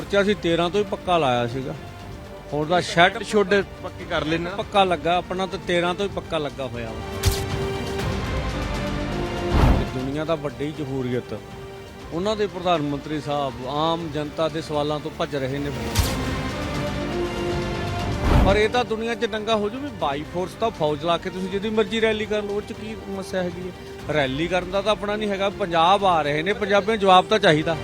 ਮੋਰਚਾ ਸੀ 13 ਤੋਂ ਹੀ ਪੱਕਾ ਲਾਇਆ ਸੀਗਾ। ਹੁਣ ਦਾ ਸ਼ੈੱਡ ਛੋਡ ਪੱਕੇ ਕਰ ਲੈਣਾ ਪੱਕਾ ਲੱਗਾ ਆਪਣਾ ਤਾਂ 13 ਤੋਂ ਹੀ ਪੱਕਾ ਲੱਗਾ ਹੋਇਆ ਵਾ। ਤੇ ਦੁਨੀਆ ਦਾ ਵੱਡੀ ਜਮਹੂਰੀਅਤ ਉਹਨਾਂ ਦੇ ਪ੍ਰਧਾਨ ਮੰਤਰੀ ਸਾਹਿਬ ਆਮ ਜਨਤਾ ਦੇ ਸਵਾਲਾਂ ਤੋਂ ਭੱਜ ਰਹੇ ਨੇ। ਪਰ ਇਹ ਤਾਂ ਦੁਨੀਆ 'ਚ ਨੰਗਾ ਹੋ ਜੂ ਵੀ ਬਾਈ ਫੋਰਸ ਤਾਂ ਫੌਜ ਲਾ ਕੇ ਤੁਸੀਂ ਜਿਹਦੀ ਮਰਜ਼ੀ ਰੈਲੀ ਕਰ ਲਓ ਉਹ 'ਚ ਕੀ ਸਮੱਸਿਆ ਹੈਗੀ ਹੈ? ਰੈਲੀ ਕਰਨ ਦਾ ਤਾਂ ਆਪਣਾ ਨਹੀਂ ਹੈਗਾ ਪੰਜਾਬ ਆ ਰਹੇ ਨੇ ਪੰਜਾਬੀਆਂ ਨੂੰ ਜਵਾਬ ਤਾਂ ਚਾਹੀਦਾ।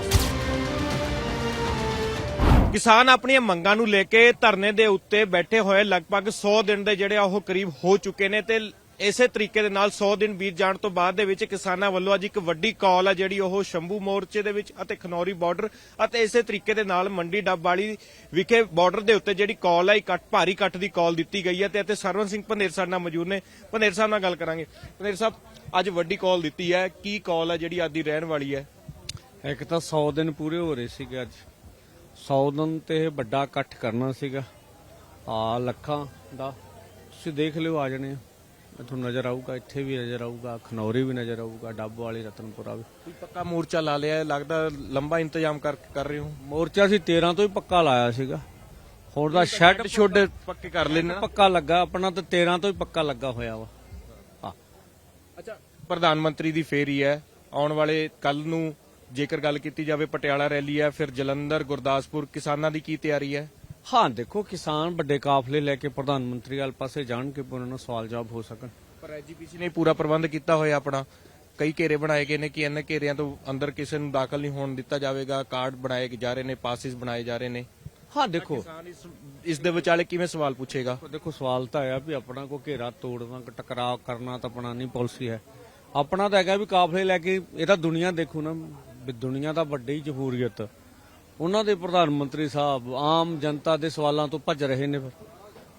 ਕਿਸਾਨ ਆਪਣੀਆਂ ਮੰਗਾਂ ਨੂੰ ਲੈ ਕੇ ਧਰਨੇ ਦੇ ਉੱਤੇ ਬੈਠੇ ਹੋਏ ਲਗਭਗ 100 ਦਿਨ ਦੇ ਜਿਹੜੇ ਉਹ ਕਰੀਬ ਹੋ ਚੁੱਕੇ ਨੇ ਤੇ ਇਸੇ ਤਰੀਕੇ ਦੇ ਨਾਲ 100 ਦਿਨ ਬੀਤ ਜਾਣ ਤੋਂ ਬਾਅਦ ਦੇ ਵਿੱਚ ਕਿਸਾਨਾਂ ਵੱਲੋਂ ਅੱਜ ਇੱਕ ਵੱਡੀ ਕਾਲ ਆ ਜਿਹੜੀ ਉਹ ਸ਼ੰਭੂ ਮੋਰਚੇ ਦੇ ਵਿੱਚ ਅਤੇ ਖਨੌਰੀ ਬਾਰਡਰ ਅਤੇ ਇਸੇ ਤਰੀਕੇ ਦੇ ਨਾਲ ਮੰਡੀ ਡੱਬ ਵਾਲੀ ਵਿਖੇ ਬਾਰਡਰ ਦੇ ਉੱਤੇ ਜਿਹੜੀ ਕਾਲ ਆ ਇਕੱਠ ਭਾਰੀ ਇਕੱਠ ਦੀ ਕਾਲ ਦਿੱਤੀ ਗਈ ਹੈ ਤੇ ਅਤੇ ਸਰਵਨ ਸਿੰਘ ਭੰਦੇਰ ਸਾਹਿਬ ਨਾਲ ਮੌਜੂਦ ਨੇ। ਭੰਦੇਰ ਸਾਹਿਬ ਨਾਲ ਗੱਲ ਕਰਾਂਗੇ। ਭੰਦੇਰ ਸਾਹਿਬ, ਅੱਜ ਵੱਡੀ ਕਾਲ ਦਿੱਤੀ ਹੈ। ਕੀ ਕਾਲ ਹੈ ਜਿਹੜੀ ਅੱਜ ਦੀ ਰਹਿਣ ਵਾਲੀ ਹੈ? ਇੱਕ ਤਾਂ 100 ਦਿਨ ਪੂਰੇ ਹੋ ਰਹੇ ਸੀਗੇ ਅੱਜ। 100 ਦਿਨ ਤੇ ਵੱਡਾ ਇਕੱਠ ਕਰਨਾ ਸੀਗਾ। ਆ ਲੱਖਾਂ ਦਾ। ਤੁਸੀਂ ਦੇਖ ਲਿਓ ਆ ਜਾਣੇ। ਤੁਹਾਨੂੰ ਨਜ਼ਰ ਆਊਗਾ ਇੱਥੇ ਵੀ ਨਜ਼ਰ ਆਊਗਾ ਖਨੌਰੀ ਵੀ ਨਜ਼ਰ ਆਊਗਾ ਡੱਬ ਵਾਲੀ ਰਤਨਪੁਰਾ ਵੀ। ਪੱਕਾ ਮੋਰਚਾ ਲਾ ਲਿਆ ਲੱਗਦਾ ਲੰਬਾ ਇੰਤਜ਼ਾਮ ਕਰ ਕਰ ਰਹੇ ਹੋ। ਮੋਰਚਾ ਸੀ 13 ਤੋਂ ਹੀ ਪੱਕਾ ਲਾਇਆ ਸੀਗਾ। ਹੁਣ ਦਾ ਸ਼ੈੱਡ ਛੋਡ ਪੱਕੇ ਕਰ ਲੈਣਾ ਪੱਕਾ ਲੱਗਾ ਆਪਣਾ ਤਾਂ 13 ਤੋਂ ਹੀ ਪੱਕਾ ਲੱਗਾ ਹੋਇਆ ਵਾ। ਅੱਛਾ ਪ੍ਰਧਾਨ ਮੰਤਰੀ ਦੀ ਫੇਰੀ ਹੈ ਆਉਣ ਵਾਲੇ ਕੱਲ ਨੂੰ ਜੇਕਰ ਗੱਲ ਕੀਤੀ ਜਾਵੇ ਪਟਿਆਲਾ ਰੈਲੀ ਹੈ ਫਿਰ ਜਲੰਧਰ ਗੁਰਦਾਸਪੁਰ ਕਿਸਾਨਾਂ ਦੀ ਕੀ ਤਿਆਰੀ ਹੈ? ਹਾਂ ਦੇਖੋ ਕਿਸਾਨ ਵੱਡੇ ਕਾਫਲੇ ਲੈ ਕੇ ਪ੍ਰਧਾਨ ਮੰਤਰੀ ਵਾਲ ਪਾਸੇ ਜਾਣ ਕੇ ਉਹਨਾਂ ਨੂੰ ਸਵਾਲ ਜਵਾਬ ਹੋ ਸਕਣ। ਪਰ ਐਜੀਪੀਸੀ ਨੇ ਪੂਰਾ ਪ੍ਰਬੰਧ ਕੀਤਾ ਹੋਇਆ ਆਪਣਾ। ਕਈ ਘੇਰੇ ਬਣਾਏ ਗਏ ਨੇ ਕਿ ਇਹਨਾਂ ਘੇਰਿਆਂ ਤੋਂ ਅੰਦਰ ਕਿਸੇ ਨੂੰ ਦਾਖਲ ਨਹੀਂ ਹੋਣ ਦਿੱਤਾ ਜਾਵੇਗਾ। ਕਾਰਡ ਬਣਾਏ ਜਾ ਰਹੇ ਨੇ ਪਾਸਿਸ ਬਣਾਏ ਜਾ ਰਹੇ ਨੇ। ਹਾਂ ਦੇਖੋ। ਕਿਸਾਨ ਇਸ ਇਸ ਦੇ ਵਿਚਾਲੇ ਕਿਵੇਂ ਸਵਾਲ ਪੁੱਛੇਗਾ? ਦੇਖੋ ਸਵਾਲ ਤਾਂ ਆਇਆ ਵੀ ਆਪਣਾ ਕੋ ਘੇਰਾ ਤੋੜਨਾ ਟਕਰਾਅ ਕਰਨਾ ਤਾਂ ਆਪਣਾ ਨਹੀਂ ਪਾਲਿਸੀ ਹੈ। ਆਪਣਾ ਤਾਂ ਹੈਗਾ ਵੀ ਕਾਫਲੇ ਲੈ ਕੇ ਇਹ ਤਾਂ ਦੁਨੀਆ ਦੇਖੋ ਨਾ। ਵੀ ਦੁਨੀਆ ਦਾ ਵੱਡੀ ਜਮਹੂਰੀਅਤ ਉਹਨਾਂ ਦੇ ਪ੍ਰਧਾਨ ਮੰਤਰੀ ਸਾਹਿਬ ਆਮ ਜਨਤਾ ਦੇ ਸਵਾਲਾਂ ਤੋਂ ਭੱਜ ਰਹੇ ਨੇ ਫਿਰ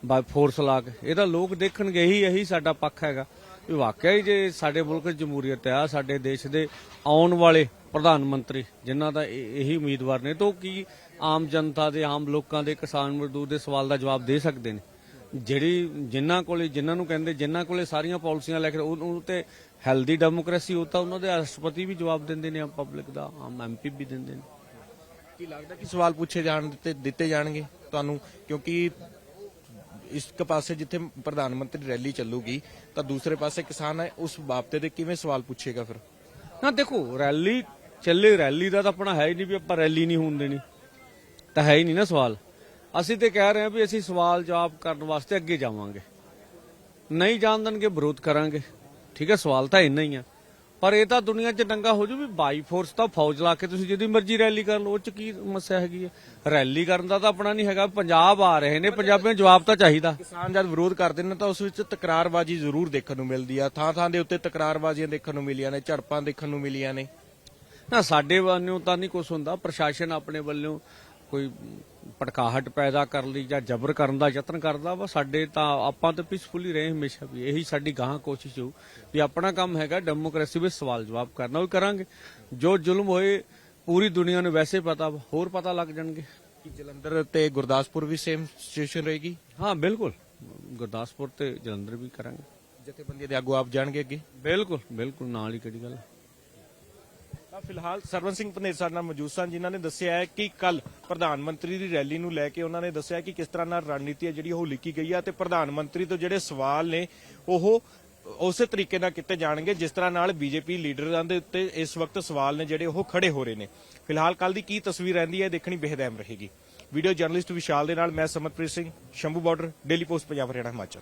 ਬਾਈ ਫੋਰਸ ਲਾ ਕੇ। ਇਹ ਤਾਂ ਲੋਕ ਦੇਖਣਗੇ ਇਹੀ ਇਹੀ ਸਾਡਾ ਪੱਖ ਹੈਗਾ। ਵੀ ਵਾਕਿਆ ਹੀ ਜੇ ਸਾਡੇ ਮੁਲਕ ਜਮਹੂਰੀਅਤ ਆ, ਸਾਡੇ ਦੇਸ਼ ਦੇ ਆਉਣ ਵਾਲੇ ਪ੍ਰਧਾਨ ਮੰਤਰੀ, ਜਿਨ੍ਹਾਂ ਦਾ ਇਹੀ ਉਮੀਦਵਾਰ ਨੇ, ਤਾਂ ਉਹ ਕੀ ਆਮ ਜਨਤਾ ਦੇ, ਆਮ ਲੋਕਾਂ ਦੇ, ਕਿਸਾਨ ਮਜ਼ਦੂਰ ਦੇ ਸਵਾਲ ਦਾ ਜਵਾਬ ਦੇ ਸਕਦੇ ਨੇ? ਜਿਹੜੀ ਜਿਨ੍ਹਾਂ ਕੋਲੇ ਜਿਨ੍ਹਾਂ ਨੂੰ ਕਹਿੰਦੇ ਜਿਨ੍ਹਾਂ ਕੋਲੇ ਸਾਰੀਆਂ ਪਾਲਿਸੀਆਂ ਲੈ ਕੇ ਉਹ ਤੇ ਹੈਲਦੀ ਡੈਮੋਕ੍ਰੇਸੀ ਉਹ ਤਾਂ ਉਹਨਾਂ ਦੇ ਰਾਸ਼ਟਰਪਤੀ ਵੀ ਜਵਾਬ ਦਿੰਦੇ ਨੇ ਆਮ ਪਬਲਿਕ ਦਾ ਆਮ ਐਮਪੀ ਵੀ ਦਿੰਦੇ ਨੇ। ਕੀ ਲੱਗਦਾ ਕਿ ਸਵਾਲ ਪੁੱਛੇ ਜਾਣ ਦਿੱਤੇ ਦਿੱਤੇ ਜਾਣਗੇ ਤੁਹਾਨੂੰ? ਕਿਉਂਕਿ ਇੱਕ ਪਾਸੇ ਜਿੱਥੇ ਪ੍ਰਧਾਨ ਮੰਤਰੀ ਰੈਲੀ ਚੱਲੂਗੀ ਤਾਂ ਦੂਸਰੇ ਪਾਸੇ ਕਿਸਾਨ ਹੈ ਉਸ ਬਾਬਤੇ ਦੇ ਕਿਵੇਂ ਸਵਾਲ ਪੁੱਛੇਗਾ ਫਿਰ? ਨਾ ਦੇਖੋ ਰੈਲੀ ਚੱਲੇ ਰੈਲੀ ਦਾ ਤਾਂ ਆਪਣਾ ਹੈ ਹੀ ਨਹੀਂ ਵੀ ਆਪਾਂ ਰੈਲੀ ਨਹੀਂ ਹੋਣ ਦੇਣੀ। ਤਾਂ ਹੈ ਹੀ ਨਹੀਂ ਨਾ ਸਵਾਲ। ਅਸੀਂ ਤੇ ਕਹਿ ਰਹੇ ਹਾਂ ਵੀ ਅਸੀਂ ਸਵਾਲ ਜਵਾਬ ਕਰਨ ਵਾਸਤੇ ਅੱਗੇ ਜਾਵਾਂਗੇ। ਨਹੀਂ ਜਾਣ ਦੇਣਗੇ ਵਿਰੋਧ ਕਰਾਂਗੇ। ਠੀਕ ਹੈ ਸਵਾਲ ਤਾਂ ਇੰਨਾ ਹੀ ਆ। ਪਰ ਇਹ ਤਾਂ ਦੁਨੀਆ 'ਚ ਨੰਗਾ ਹੋ ਜੂ ਵੀ ਬਾਈ ਫੋਰਸ ਤਾਂ ਫੌਜ ਲਾ ਕੇ ਤੁਸੀਂ ਜਿਹਦੀ ਮਰਜ਼ੀ ਰੈਲੀ ਕਰ ਲਓ ਉਹ 'ਚ ਕੀ ਸਮੱਸਿਆ ਹੈਗੀ ਹੈ? ਰੈਲੀ ਕਰਨ ਦਾ ਤਾਂ ਆਪਣਾ ਨਹੀਂ ਹੈਗਾ ਪੰਜਾਬ ਆ ਰਹੇ ਨੇ ਪੰਜਾਬੀਆਂ ਨੂੰ ਜਵਾਬ ਤਾਂ ਚਾਹੀਦਾ। ਕਿਸਾਨ ਜਦ ਵਿਰੋਧ ਕਰਦੇ ਨੇ ਤਾਂ ਉਸ ਵਿੱਚ ਤਕਰਾਰਬਾਜ਼ੀ ਜ਼ਰੂਰ ਦੇਖਣ ਨੂੰ ਮਿਲਦੀ ਆ। ਥਾਂ ਥਾਂ ਦੇ ਉੱਤੇ ਤਕਰਾਰਬਾਜ਼ੀਆਂ ਦੇਖਣ ਨੂੰ ਮਿਲੀਆਂ ਨੇ ਝੜਪਾਂ ਦੇਖਣ ਨੂੰ ਮਿਲੀਆਂ ਨੇ। ਨਾ ਸਾਡੇ ਵੱਲੋਂ ਤਾਂ ਨਹੀਂ ਕੁਝ ਹੁੰਦਾ। ਪ੍ਰਸ਼ਾਸਨ ਆਪਣੇ ਵੱਲੋਂ ਕੋਈ ਪਟਕਾਹਟ ਪੈਦਾ ਕਰ ਲਈ ਜਾਂ ਜ਼ਬਰ ਕਰਨ ਦਾ ਯਤਨ ਕਰਦਾ ਵਾ ਸਾਡੇ ਤਾਂ ਆਪਾਂ ਤਾਂ ਪੀਸਫੁਲੀ ਰਹੇ ਹਮੇਸ਼ਾ ਵੀ। ਇਹੀ ਸਾਡੀ ਗਾਹਾਂ ਕੋਸ਼ਿਸ਼ ਹੋ ਵੀ ਆਪਣਾ ਕੰਮ ਹੈਗਾ ਡੈਮੋਕ੍ਰੇਸੀ ਵਿੱਚ ਸਵਾਲ ਜਵਾਬ ਕਰਨਾ ਉਹ ਕਰਾਂਗੇ। ਜੋ ਜ਼ੁਲਮ ਹੋਏ ਪੂਰੀ ਦੁਨੀਆ ਨੂੰ ਵੈਸੇ ਪਤਾ ਵਾ, ਹੋਰ ਪਤਾ ਲੱਗ ਜਾਣਗੇ। ਕਿ ਜਲੰਧਰ ਤੇ ਗੁਰਦਾਸਪੁਰ ਵੀ ਸੇਮ ਸਿਚੁਏਸ਼ਨ ਰਹੇਗੀ? ਹਾਂ ਬਿਲਕੁਲ। ਗੁਰਦਾਸਪੁਰ ਤੇ ਜਲੰਧਰ ਵੀ ਕਰਾਂਗੇ। ਜਥੇਬੰਦੀਆਂ ਦੇ ਆਗੂ ਆਪ ਜਾਣਗੇ ਅੱਗੇ? ਬਿਲਕੁਲ ਬਿਲਕੁਲ ਨਾਲ ਹੀ ਕਿਹੜੀ ਗੱਲ ਫਿਲਹਾਲ ਸਰਵਨ ਸਿੰਘ ਪੰਨੇਰ ਸਾਡੇ ਨਾਲ ਮੌਜੂਦ ਸਨ, ਜਿਨ੍ਹਾਂ ਨੇ ਦੱਸਿਆ ਹੈ ਕਿ ਕੱਲ ਪ੍ਰਧਾਨ ਮੰਤਰੀ ਦੀ ਰੈਲੀ ਨੂੰ ਲੈ ਕੇ ਉਹਨਾਂ ਨੇ ਦੱਸਿਆ ਕਿ ਕਿਸ ਤਰ੍ਹਾਂ ਨਾਲ ਰਣਨੀਤੀ ਹੈ ਜਿਹੜੀ ਉਹ ਲਿਖੀ ਗਈ ਹੈ ਤੇ ਪ੍ਰਧਾਨ ਮੰਤਰੀ ਤੋਂ ਜਿਹੜੇ ਸਵਾਲ ਨੇ ਉਹ ਉਸੇ ਤਰੀਕੇ ਨਾਲ ਕੀਤੇ ਜਾਣਗੇ, ਜਿਸ ਤਰ੍ਹਾਂ ਨਾਲ ਬੀਜੇਪੀ ਲੀਡਰਾਂ ਦੇ ਉੱਤੇ ਇਸ ਵਕਤ ਸਵਾਲ ਨੇ ਜਿਹੜੇ ਉਹ ਖੜੇ ਹੋ ਰਹੇ ਨੇ। ਫਿਲਹਾਲ ਕੱਲ ਦੀ ਕੀ ਤਸਵੀਰ ਰਹਿੰਦੀ ਹੈ ਦੇਖਣੀ ਬੇਹਦ ਅਹਿਮ ਰਹੇਗੀ। ਵੀਡੀਓ ਜਰਨਲਿਸਟ ਵਿਸ਼ਾਲ ਦੇ ਨਾਲ ਮੈਂ Samatpreet Singh, Shambhu border, daily post Punjab, Haryana, Himachal.